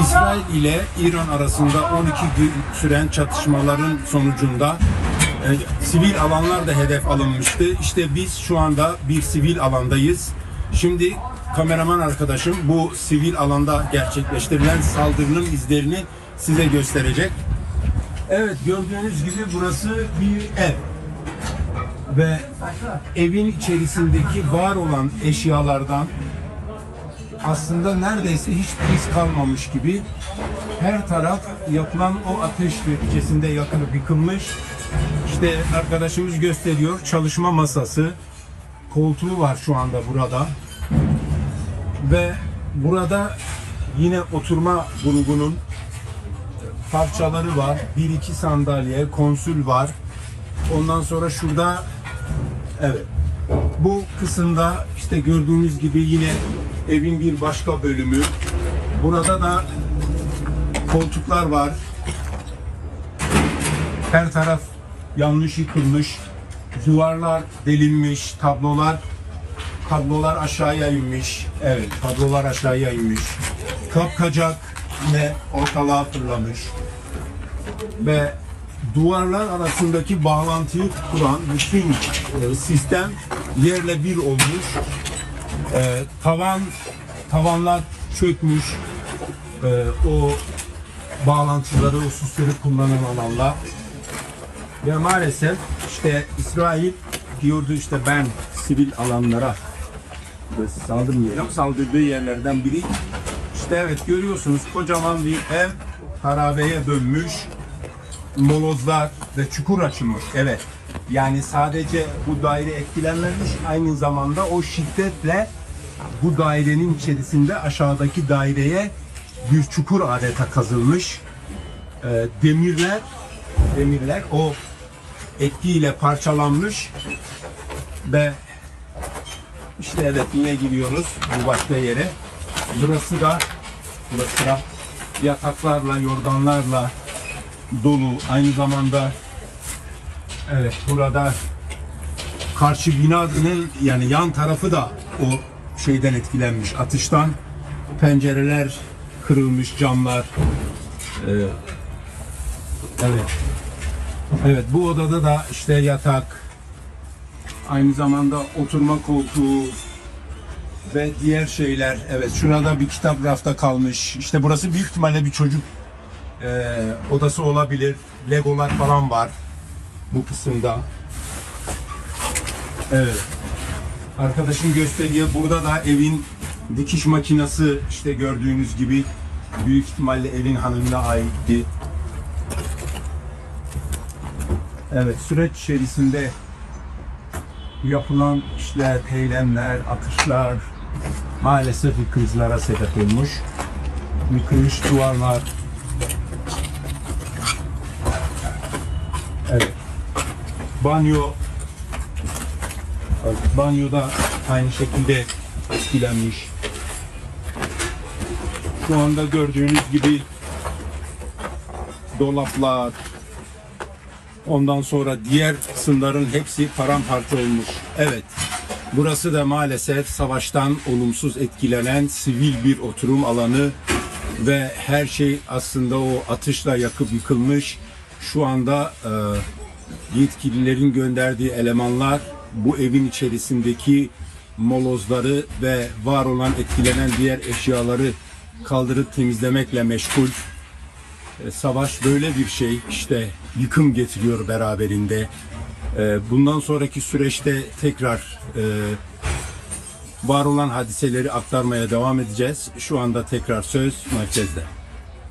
İsrail ile İran arasında 12 gün süren çatışmaların sonucunda e, sivil alanlar da hedef alınmıştı. İşte biz şu anda bir sivil alandayız. Şimdi kameraman arkadaşım bu sivil alanda gerçekleştirilen saldırının izlerini size gösterecek. Evet gördüğünüz gibi burası bir ev. Ve evin içerisindeki var olan eşyalardan aslında neredeyse hiç iz kalmamış gibi her taraf yapılan o ateş neticesinde yakılıp yıkılmış. İşte arkadaşımız gösteriyor çalışma masası, koltuğu var şu anda burada. Ve burada yine oturma grubunun parçaları var. Bir iki sandalye, konsül var. Ondan sonra şurada evet bu kısımda işte gördüğünüz gibi yine evin bir başka bölümü. Burada da koltuklar var. Her taraf yanlış yıkılmış. Duvarlar delinmiş, tablolar kablolar aşağıya inmiş. Evet, kablolar aşağıya inmiş. Kapkacak yine ortalığa fırlamış. Ve duvarlar arasındaki bağlantıyı kuran bütün e, sistem yerle bir olmuş. E, tavan tavanlar çökmüş. E, o bağlantıları, o süsleri kullanan alanlar. Ve maalesef işte İsrail diyordu işte ben sivil alanlara saldırmıyorum. Saldırdığı yerlerden biri. İşte evet görüyorsunuz kocaman bir ev harabeye dönmüş. Molozlar ve çukur açılmış. Evet. Yani sadece bu daire etkilenmemiş aynı zamanda o şiddetle bu dairenin içerisinde aşağıdaki daireye bir çukur adeta kazılmış. Ee, demirler demirler o etkiyle parçalanmış ve işte evet yine gidiyoruz bu başka yere. Burası da burası da yataklarla, yorganlarla dolu. Aynı zamanda evet burada karşı binanın yani yan tarafı da o şeyden etkilenmiş atıştan. Pencereler kırılmış, camlar. Ee, evet. Evet bu odada da işte yatak, aynı zamanda oturma koltuğu ve diğer şeyler. Evet şurada bir kitap rafta kalmış. İşte burası büyük ihtimalle bir çocuk e, odası olabilir. Legolar falan var bu kısımda. Evet. Arkadaşım gösteriyor. Burada da evin dikiş makinesi işte gördüğünüz gibi büyük ihtimalle evin hanımına aitti. Evet süreç içerisinde yapılan işler, eylemler, atışlar maalesef yıkıntılara sebep olmuş. Yıkılmış duvarlar. Evet. Banyo banyoda aynı şekilde etkilenmiş. Şu anda gördüğünüz gibi dolaplar, Ondan sonra diğer kısımların hepsi paramparça olmuş. Evet. Burası da maalesef savaştan olumsuz etkilenen sivil bir oturum alanı ve her şey aslında o atışla yakıp yıkılmış. Şu anda e, yetkililerin gönderdiği elemanlar bu evin içerisindeki molozları ve var olan etkilenen diğer eşyaları kaldırıp temizlemekle meşgul. E, savaş böyle bir şey işte yıkım getiriyor beraberinde. E, bundan sonraki süreçte tekrar e, var olan hadiseleri aktarmaya devam edeceğiz. Şu anda tekrar söz merkezde.